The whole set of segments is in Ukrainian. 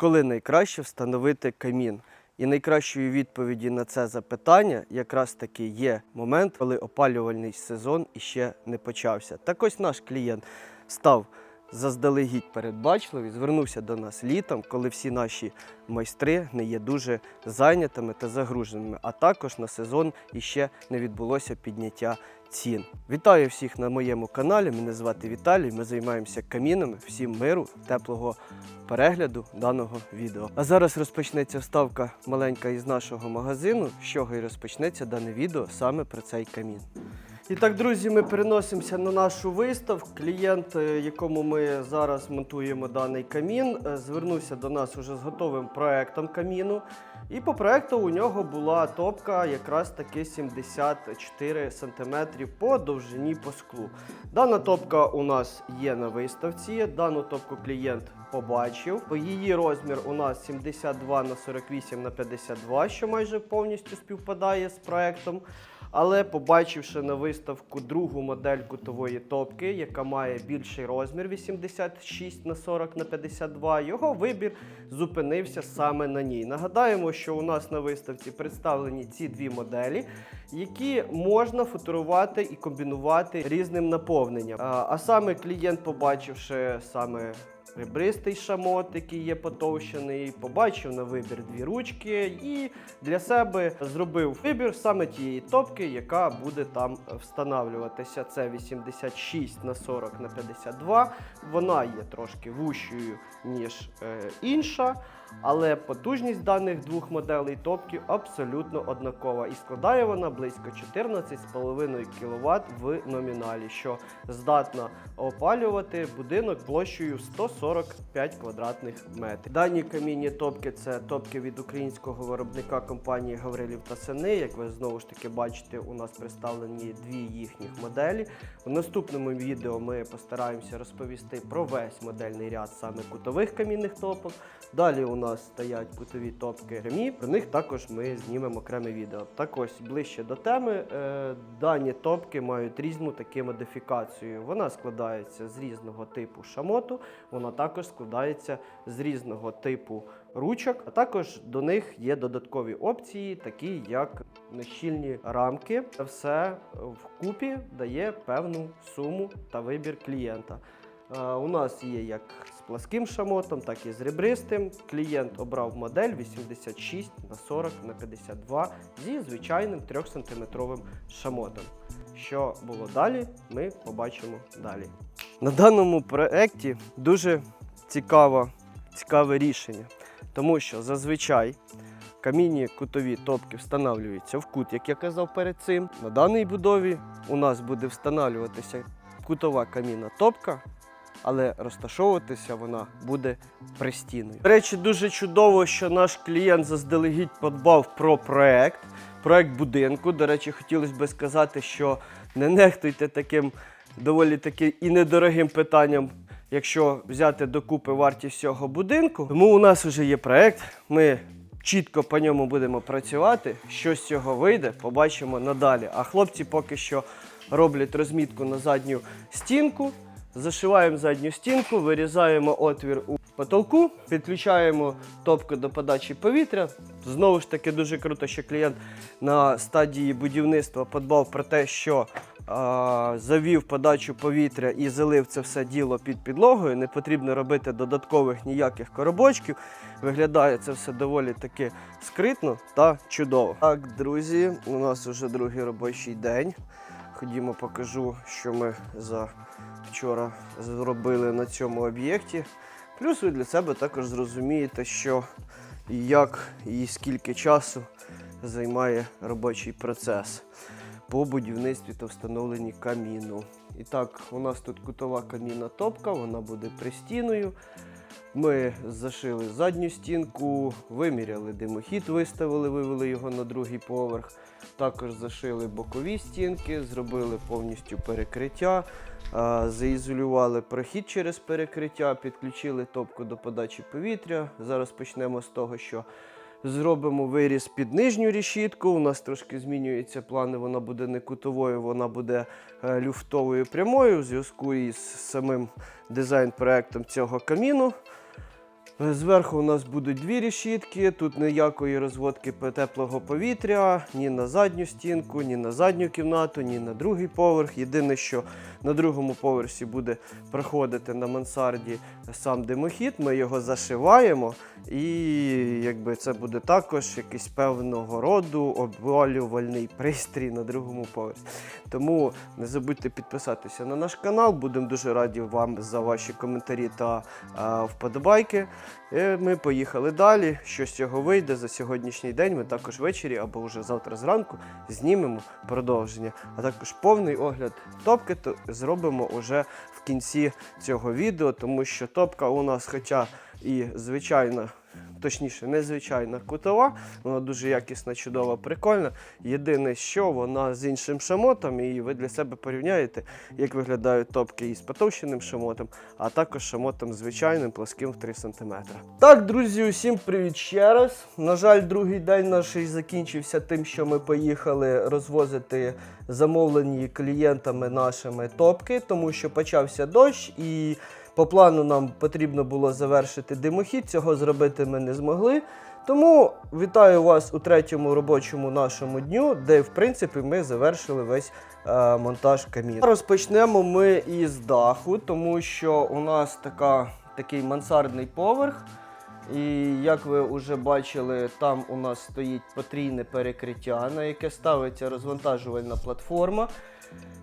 Коли найкраще встановити камін? І найкращою відповіді на це запитання якраз таки є момент, коли опалювальний сезон іще не почався. Так ось наш клієнт став заздалегідь передбачливий, звернувся до нас літом, коли всі наші майстри не є дуже зайнятими та загруженими, а також на сезон іще не відбулося підняття цін. Вітаю всіх на моєму каналі. Мене звати Віталій. Ми займаємося камінами. Всім миру, теплого перегляду даного відео. А зараз розпочнеться вставка маленька із нашого магазину, з чого і розпочнеться дане відео саме про цей камін. І так, друзі, ми переносимося на нашу виставку. Клієнт, е, якому ми зараз монтуємо даний камін, е, звернувся до нас уже з готовим проектом каміну. І по проекту у нього була топка якраз таки 74 см по довжині по склу. Дана топка у нас є на виставці. Дану топку клієнт побачив. Її розмір у нас 72 на 48 на 52, що майже повністю співпадає з проектом. Але побачивши на виставку другу модель кутової топки, яка має більший розмір 86 на 40 на 52, його вибір зупинився саме на ній. Нагадаємо, що у нас на виставці представлені ці дві моделі, які можна футурувати і комбінувати різним наповненням. А, саме клієнт, побачивши саме ребристий шамот, який є потовщений, побачив на вибір дві ручки і для себе зробив вибір саме тієї топки, яка буде там встановлюватися. Це 86 на 40 на 52. Вона є трошки вущою, ніж е, інша. Але потужність даних двох моделей топки абсолютно однакова і складає вона близько 14,5 кВт в номіналі, що здатна опалювати будинок площею 145 квадратних метрів. Дані камінні топки це топки від українського виробника компанії Гаврилів та Сини. Як ви знову ж таки бачите, у нас представлені дві їхніх моделі. В наступному відео ми постараємося розповісти про весь модельний ряд саме кутових камінних топок. Далі у нас стоять кутові топки ремі. Про них також ми знімемо окреме відео. Так ось ближче до теми. Е, дані топки мають різну таку модифікацію. Вона складається з різного типу шамоту, вона також складається з різного типу ручок, а також до них є додаткові опції, такі як нещільні рамки. Це все вкупі дає певну суму та вибір клієнта. Е, У нас є як з пласким шамотом, так і з ребристим. Клієнт обрав модель 86 на 40 на 52 зі звичайним 3-сантиметровим шамотом. Що було далі, ми побачимо далі. На даному проєкті дуже цікаво, цікаве рішення, тому що зазвичай камінні кутові топки встановлюються в кут, як я казав перед цим. На даній будові у нас буде встановлюватися кутова камінна топка, але розташовуватися вона буде пристіною. До речі, дуже чудово, що наш клієнт заздалегідь подбав про проект, проект будинку. До речі, хотілося б сказати, що не нехтуйте таким доволі таки і недорогим питанням. Якщо взяти докупи вартість цього будинку, тому у нас вже є проект. Ми чітко по ньому будемо працювати. Що з цього вийде, побачимо надалі. А хлопці поки що роблять розмітку на задню стінку. Зашиваємо задню стінку, вирізаємо отвір у потолку, підключаємо топку до подачі повітря. Знову ж таки, дуже круто, що клієнт на стадії будівництва подбав про те, що завів подачу повітря і залив це все діло під підлогою. Не потрібно робити додаткових ніяких коробочків. Виглядає це все доволі таки скритно та чудово. Так, друзі, у нас вже другий робочий день. Ходімо, покажу, що ми за вчора зробили на цьому об'єкті. Плюс ви для себе також зрозумієте, що і як і скільки часу займає робочий процес по будівництві та встановленні каміну. І так, у нас тут кутова камінна топка, вона буде пристіною. Ми зашили задню стінку, виміряли димохід, виставили, вивели його на другий поверх. Також зашили бокові стінки, зробили повністю перекриття, заізолювали прохід через перекриття, підключили топку до подачі повітря. Зараз почнемо з того, що зробимо виріз під нижню решітку. У нас трошки змінюються плани, вона буде не кутовою, вона буде е, люфтовою прямою У зв'язку із самим дизайн-проектом цього каміну. Е, Зверху у нас будуть дві решітки, тут ніякої розводки теплого повітря, ні на задню стінку, ні на задню кімнату, ні на другий поверх. Єдине, що на другому поверсі буде проходити на мансарді сам димохід, ми його зашиваємо, і якби це буде також якийсь певного роду обвалювальний пристрій на другому поверсі. Тому не забудьте підписатися на наш канал. Будемо дуже раді вам за ваші коментарі та а, вподобайки. І ми поїхали далі. Що з цього вийде за сьогоднішній день. Ми також ввечері або вже завтра зранку знімемо продовження. А також повний огляд топки то зробимо уже в кінці цього відео, тому що топка у нас, хоча і звичайна. Точніше, незвичайна кутова, вона дуже якісна, чудова, прикольна. Єдине, що вона з іншим шамотом, і ви для себе порівняєте, як виглядають топки із потовщеним шамотом, а також шамотом звичайним, плоским в 3 см. Так, друзі, усім привіт ще раз. На жаль, другий день наш закінчився тим, що ми поїхали розвозити замовлені клієнтами нашими топки, тому що почався дощ і. По плану нам потрібно було завершити димохід, цього зробити ми не змогли. Тому вітаю вас у третьому робочому нашому дню, де в принципі ми завершили весь е, монтаж камін. Розпочнемо ми із даху, тому що у нас така, такий мансардний поверх. І як ви вже бачили, там у нас стоїть потрійне перекриття, на яке ставиться розвантажувальна платформа.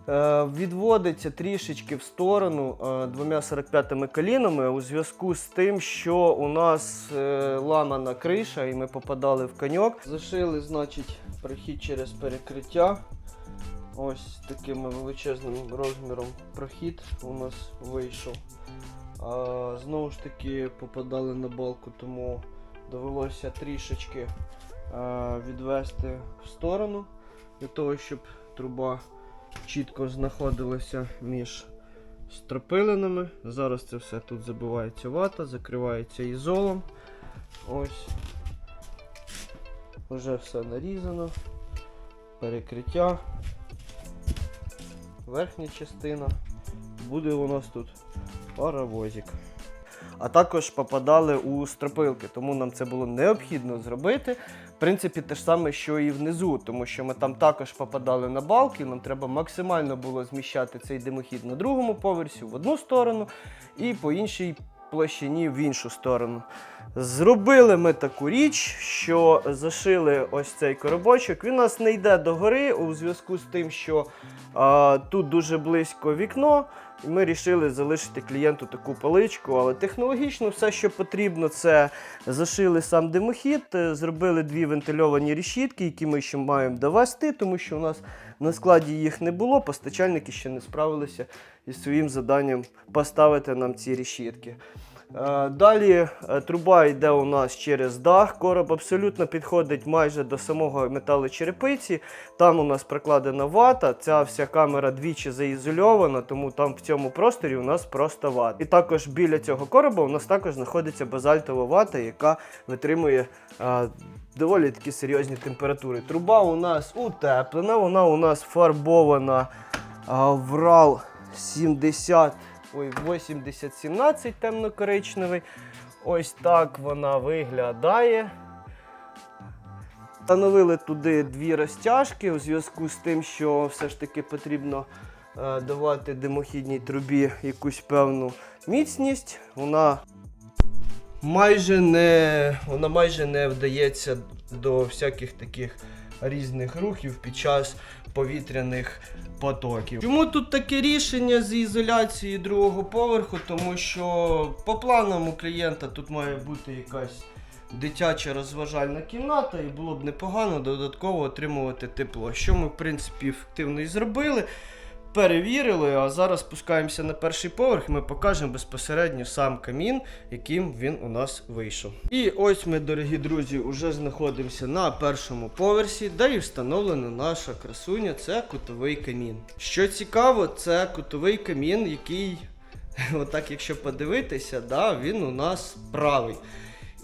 Е, Відводиться трішечки в сторону е, двома 45-ми колінами у зв'язку з тим, що у нас е, ламана криша і ми попадали в коньок. Зашили, значить, прохід через перекриття. Ось таким величезним розміром прохід у нас вийшов. А, знову ж таки попадали на балку, тому довелося трішечки а, відвести в сторону для того, щоб труба чітко знаходилася між стропилинами. Зараз це все тут забивається вата, закривається ізолом. Ось. Вже все нарізано. Перекриття. Верхня частина. Буде у нас тут паровозик. А також попадали у стропилки, тому нам це було необхідно зробити. В принципі, те ж саме, що і внизу, тому що ми там також попадали на балки. Нам треба максимально було зміщати цей димохід на другому поверсі в одну сторону і по іншій площині в іншу сторону. Зробили ми таку річ, що зашили ось цей коробочок. Він у нас не йде догори у зв'язку з тим, що а, тут дуже близько вікно. Ми вирішили залишити клієнту таку паличку, але технологічно все, що потрібно, це зашили сам димохід, е, зробили дві вентильовані решітки, які ми ще маємо довести, тому що у нас на складі їх не було. Постачальники ще не справилися із своїм завданням поставити нам ці решітки. Е, Далі е, труба йде у нас через дах. Короб абсолютно підходить майже до самого металочерепиці. Там у нас прокладена вата. Ця вся камера двічі заізольована, тому там в цьому просторі у нас просто вата. І також біля цього короба у нас також знаходиться базальтова вата, яка витримує. е, Доволі такі серйозні температури. Труба у нас утеплена, вона у нас фарбована в RAL 70, ой, 8017 темно-коричневий. Ось так вона виглядає. Встановили туди дві розтяжки у зв'язку з тим, що все ж таки потрібно е, давати димохідній трубі якусь певну міцність. Вона майже не, вона майже не вдається до всяких таких різних рухів під час повітряних потоків. Чому тут таке рішення з ізоляції другого поверху? Тому що по планам у клієнта тут має бути якась дитяча розважальна кімната, і було б непогано додатково отримувати тепло. Що ми, в принципі, ефективно і зробили. Перевірили, а зараз спускаємося на перший поверх. і Ми покажемо безпосередньо сам камін, яким він у нас вийшов. І ось ми, дорогі друзі, вже знаходимося на першому поверсі, де і встановлена наша красуня. Це кутовий камін. Що цікаво, це кутовий камін, який, отак, якщо подивитися, да, він у нас правий.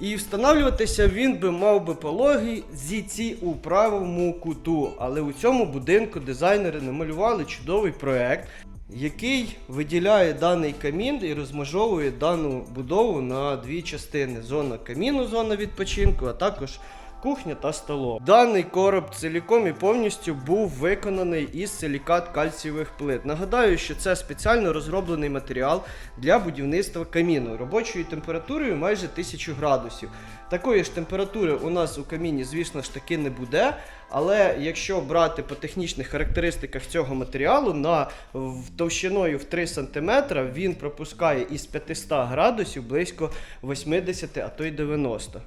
І встановлюватися він би мав би пологий зійці у правому куту. Але у цьому будинку дизайнери намалювали чудовий проект, який виділяє даний камін і розмежовує дану будову на дві частини: зона каміну, зона відпочинку, а також кухня та столова. Даний короб ціліком і повністю був виконаний із силікат кальцієвих плит. Нагадаю, що це спеціально розроблений матеріал для будівництва каміну робочою температурою майже 1000 градусів. Такої ж температури у нас у каміні, звісно ж таки, не буде. Але якщо брати по технічних характеристиках цього матеріалу на товщиною в 3 см, він пропускає із 500 градусів близько 80, а то й 90.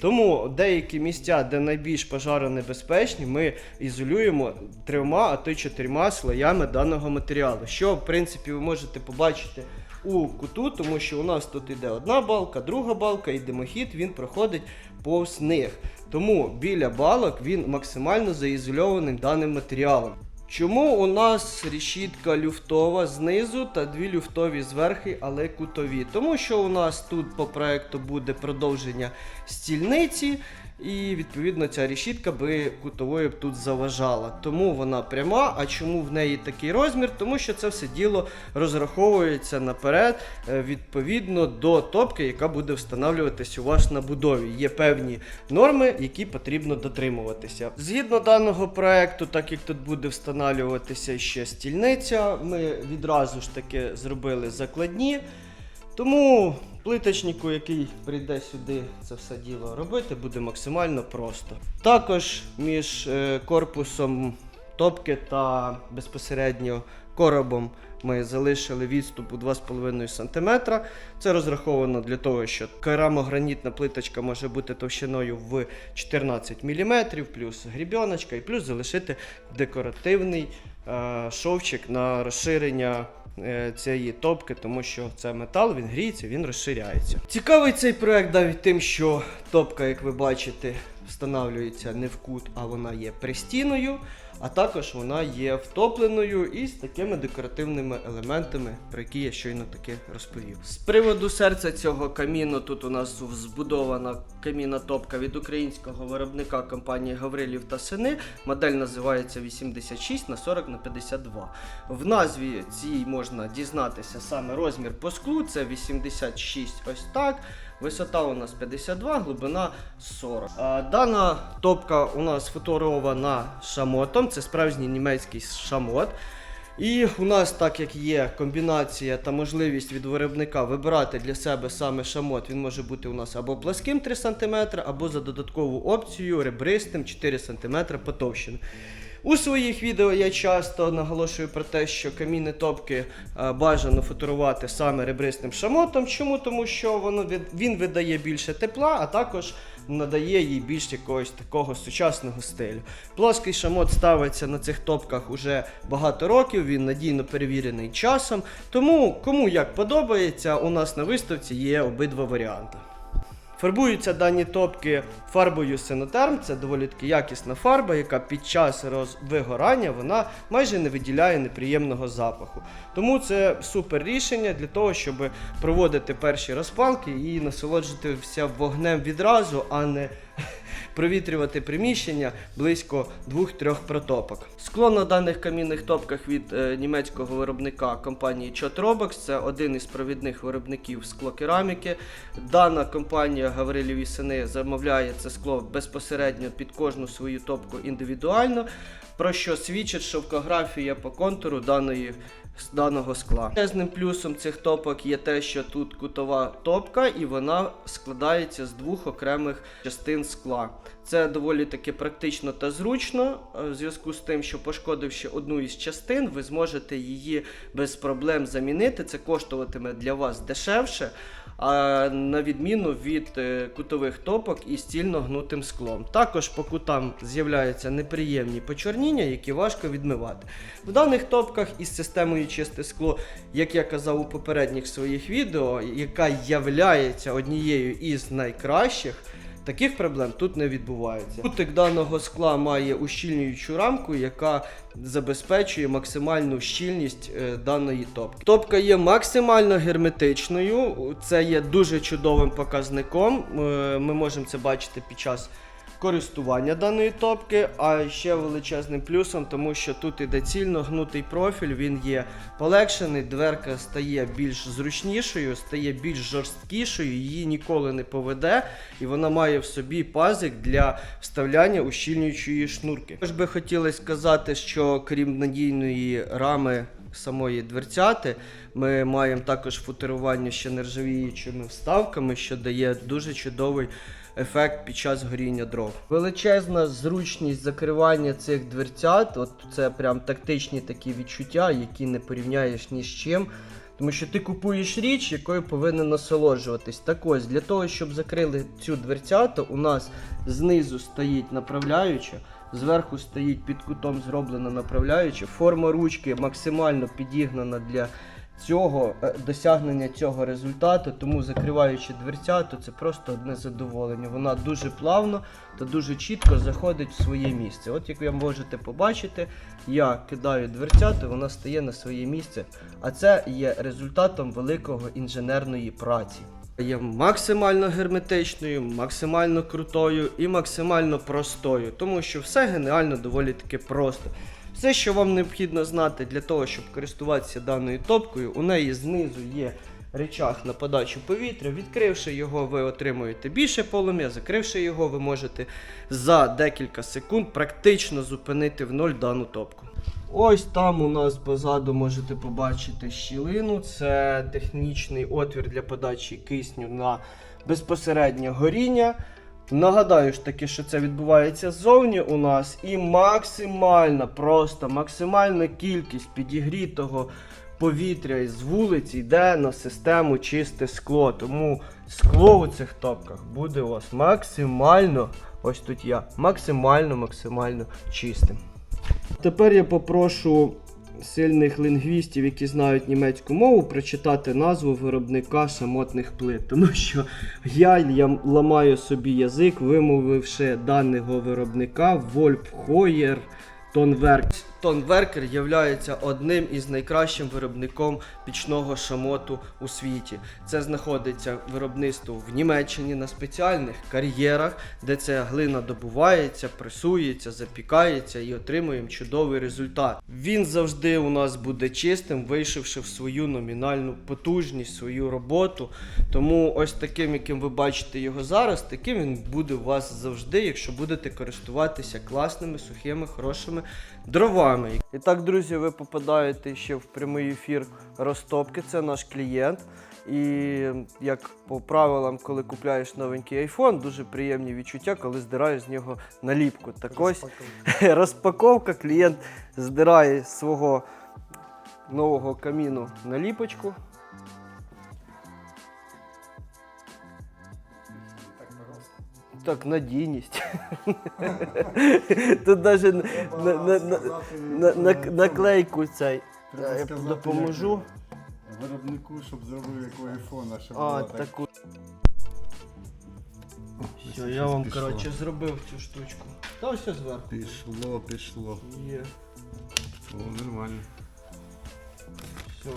Тому деякі місця, де найбільш пожаронебезпечні, ми ізолюємо трьома, а то й чотирма слоями даного матеріалу. Що, в принципі, ви можете побачити у куту, тому що у нас тут іде одна балка, друга балка, і димохід він проходить повз них. Тому біля балок він максимально заізольований даним матеріалом. Чому у нас решітка люфтова знизу та дві люфтові зверхи, але кутові? Тому що у нас тут по проекту буде продовження стільниці, і відповідно ця решітка би кутовою б тут заважала. Тому вона пряма. А чому в неї такий розмір? Тому що це все діло розраховується наперед е, відповідно до топки, яка буде встановлюватись у вас на будові. Є певні норми, які потрібно дотримуватися. Згідно даного проекту, так як тут буде встановлюватися ще стільниця, ми відразу ж таки зробили закладні. Тому плиточнику, який прийде сюди це все діло робити, буде максимально просто. Також між е, корпусом топки та безпосередньо коробом ми залишили відступ у 2,5 см. Це розраховано для того, що керамогранітна плиточка може бути товщиною в 14 мм, плюс грібіночка, і плюс залишити декоративний е, шовчик на розширення цієї топки, тому що це метал, він гріється, він розширяється. Цікавий цей проект навіть тим, що топка, як ви бачите, встановлюється не в кут, а вона є пристіною, а також вона є втопленою і з такими декоративними елементами, про які я щойно таки розповів. З приводу серця цього каміну тут у нас збудована камінна топка від українського виробника компанії Гаврилів та Сини. Модель називається 86 на 40 на 52. В назві цій можна дізнатися саме розмір по склу. Це 86 ось так. Висота у нас 52, глибина 40. Дана топка у нас фоторована шамотом. Це справжній німецький шамот. І у нас, так як є комбінація та можливість від виробника вибирати для себе саме шамот, він може бути у нас або пласким 3 см, або за додаткову опцію ребристим 4 см потовщеним. У своїх відео я часто наголошую про те, що камінні топки е, бажано фотурувати саме ребристим шамотом. Чому? Тому що воно від, він видає більше тепла, а також надає їй більш якогось такого сучасного стилю. Плоский шамот ставиться на цих топках уже багато років, він надійно перевірений часом. Тому кому як подобається, у нас на виставці є обидва варіанти. Фарбуються дані топки фарбою Синотерм. Це доволі таки якісна фарба, яка під час розвигорання вона майже не виділяє неприємного запаху. Тому це супер рішення для того, щоб проводити перші розпалки і насолоджуватися вогнем відразу, а не провітрювати приміщення близько 2-3 протопок. Скло на даних камінних топках від е, німецького виробника компанії Chotrobox. Це один із провідних виробників склокераміки. Дана компанія Гавриліві сини замовляє це скло безпосередньо під кожну свою топку індивідуально. Про що свідчить шовкографія по контуру даної з даного скла. Чезним плюсом цих топок є те, що тут кутова топка, і вона складається з двох окремих частин скла. Це доволі таки практично та зручно, е, в зв'язку з тим, що пошкодивши одну із частин, ви зможете її без проблем замінити. Це коштуватиме для вас дешевше, а на відміну від е, кутових топок із стільно гнутим склом. Також по кутам з'являються неприємні почорніння, які важко відмивати. В даних топках із системою чисте скло, як я казав у попередніх своїх відео, яка являється однією із найкращих. Таких проблем тут не відбувається. Кутик даного скла має ущільнюючу рамку, яка забезпечує максимальну щільність е, даної топки. Топка є максимально герметичною, це є дуже чудовим показником. Е, Ми можемо це бачити під час користування даної топки, а ще величезним плюсом, тому що тут іде цільно гнутий профіль, він є полегшений, дверка стає більш зручнішою, стає більш жорсткішою, її ніколи не поведе, і вона має в собі пазик для вставляння ущільнюючої шнурки. Також би хотілося сказати, що крім надійної рами самої дверцяти, ми маємо також футерування ще нержавіючими вставками, що дає дуже чудовий ефект під час горіння дров. Величезна зручність закривання цих дверцят, от це прям тактичні такі відчуття, які не порівняєш ні з чим. Тому що ти купуєш річ, якою повинен насолоджуватись. Так ось, для того, щоб закрили цю дверцяту, у нас знизу стоїть направляюча, зверху стоїть під кутом зроблена направляюча. Форма ручки максимально підігнана для цього е, досягнення цього результату. Тому закриваючи дверцяту, це просто одне задоволення. Вона дуже плавно та дуже чітко заходить в своє місце. От як ви можете побачити, я кидаю дверцяту, вона стає на своє місце. А це є результатом великого інженерної праці. Є максимально герметичною, максимально крутою і максимально простою, тому що все геніально доволі таки просто. Все, що вам необхідно знати для того, щоб користуватися даною топкою, у неї знизу є речах на подачу повітря. Відкривши його, ви отримуєте більше полум'я, закривши його, ви можете за декілька секунд практично зупинити в ноль дану топку. Ось там у нас позаду можете побачити щілину. Це технічний отвір для подачі кисню на безпосереднє горіння. Нагадаю ж таки, що це відбувається ззовні у нас, і максимальна, просто максимальна кількість підігрітого повітря з вулиці йде на систему чисте скло. Тому скло у цих топках буде у вас максимально, ось тут я, максимально, максимально чистим. Тепер я попрошу сильних лінгвістів, які знають німецьку мову, прочитати назву виробника самотних плит. Тому що я, я ламаю собі язик, вимовивши даного виробника Вольф Хойер Тонверк. Тонверкер є одним із найкращим виробником пічного шамоту у світі. Це знаходиться виробництво в Німеччині на спеціальних кар'єрах, де ця глина добувається, пресується, запікається і отримуємо чудовий результат. Він завжди у нас буде чистим, вийшовши в свою номінальну потужність, свою роботу. Тому ось таким, яким ви бачите його зараз, таким він буде у вас завжди, якщо будете користуватися класними, сухими, хорошими дровами. І так, друзі, ви попадаєте ще в прямий ефір розтопки. Це наш клієнт. І як по правилам, коли купляєш новенький iPhone, дуже приємні відчуття, коли здираєш з нього наліпку. Так ось розпаковка. Клієнт здирає з свого нового каміну наліпочку. Так, надійність. Тут навіть на, на, на, на, на, наклейку цей. Я допоможу. Виробнику, щоб зробив як у айфона, щоб А, було так. таку. Все, я вам, пішло. коротше, зробив цю штучку. Та ось зверху. Пішло, пішло. Є. О, нормально. Все.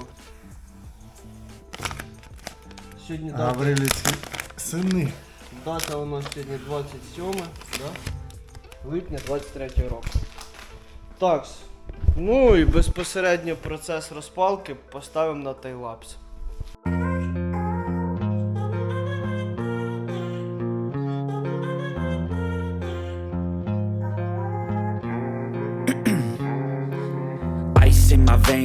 Сьогодні дата, сини. Дата у нас сьогодні 27 да? липня 23 року. Так. Ну і безпосередньо процес розпалки поставимо на тайлапс.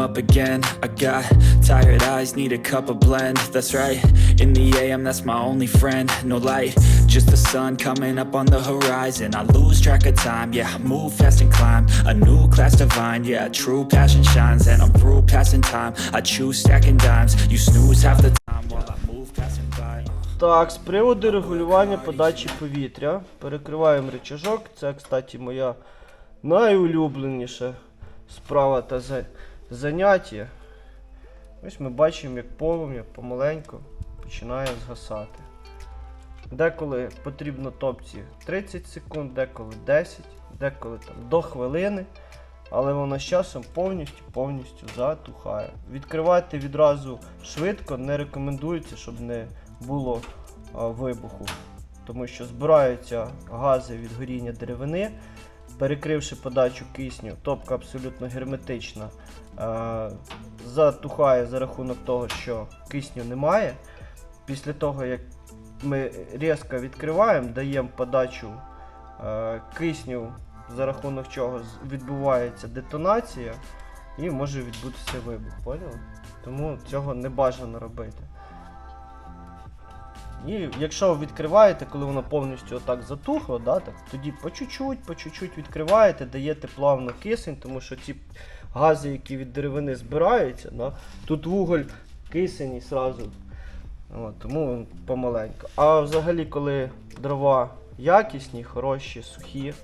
again. I got tired eyes, need a cup of blend. That's right, in the AM, that's my only friend. No light, just the sun coming up on the horizon. I lose track of time, yeah, I move fast and climb. A new class divine, yeah, true passion shines. And I'm through passing time. I choose stacking dimes. You snooze half the time while I move passing by. Так, з приводу регулювання подачі повітря. Перекриваємо рычажок. Це, кстати, моя найулюбленіша справа та за- заняття. Ось ми бачимо, як полум'я помаленьку починає згасати. Деколи потрібно топці 30 секунд, деколи 10, деколи там до хвилини. Але вона з часом повністю повністю затухає. Відкривати відразу швидко не рекомендується, щоб не було а, вибуху. Тому що збираються гази від горіння деревини. Перекривши подачу кисню, топка абсолютно герметична, е, затухає за рахунок того, що кисню немає. Після того, як ми різко відкриваємо, даємо подачу е, кисню, за рахунок чого відбувається детонація і може відбутися вибух. Поняли? Тому цього не бажано робити. І якщо відкриваєте, коли воно повністю отак затухло, да, так, тоді по чуть-чуть, по чуть-чуть відкриваєте, даєте плавно кисень, тому що ці гази, які від деревини збираються, да, тут вуголь кисень і сразу. От, тому помаленьку. А взагалі, коли дрова якісні, хороші, сухі,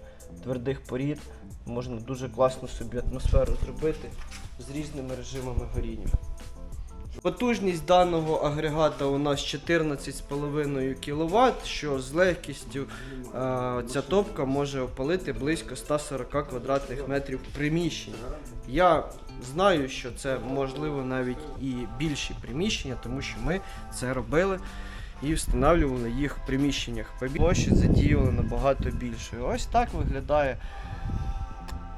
твердих порід, можна дуже класно собі атмосферу зробити з різними режимами горіння. Потужність даного агрегата у нас 14,5 кВт, що з легкістю е, ця топка може опалити близько 140 квадратних метрів приміщення. Я знаю, що це можливо навіть і більші приміщення, тому що ми це робили і встановлювали їх в приміщеннях. Площі задіяли набагато більше. Ось так виглядає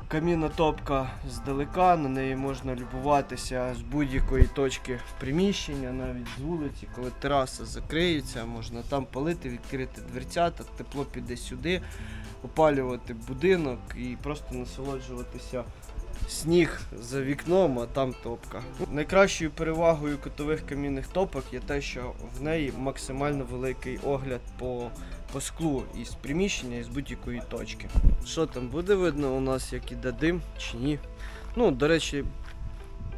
камінна топка здалека, на неї можна любуватися з будь-якої точки приміщення, навіть з вулиці, коли тераса закриється, можна там палити, відкрити дверцята, тепло піде сюди, опалювати будинок і просто насолоджуватися сніг за вікном, а там топка. Найкращою перевагою котових камінних топок є те, що в неї максимально великий огляд по, по склу із приміщення, із будь-якої точки. Що там буде видно у нас, як іде дим чи ні? Ну, до речі,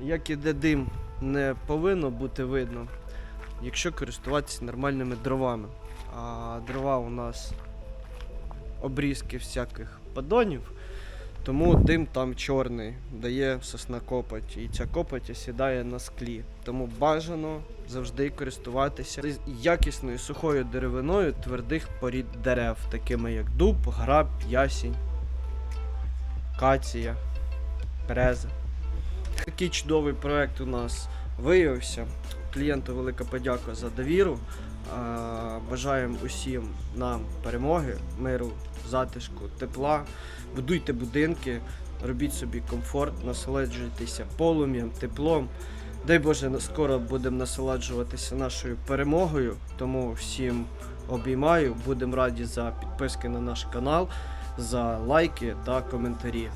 як іде дим, не повинно бути видно, якщо користуватися нормальними дровами. А дрова у нас обрізки всяких подонів. Тому дим там чорний, дає сосна копоть, і ця копоть осідає на склі. Тому бажано завжди користуватися якісною сухою деревиною твердих порід дерев, такими як дуб, граб, ясінь, кація, береза. Такий чудовий проект у нас виявився. Клієнту велика подяка за довіру. Бажаємо усім нам перемоги, миру, затишку, тепла. Будуйте будинки, робіть собі комфорт, насолоджуйтеся полум'ям, теплом. Дай Боже, скоро будемо насолоджуватися нашою перемогою. Тому всім обіймаю. Будемо раді за підписки на наш канал, за лайки та коментарі.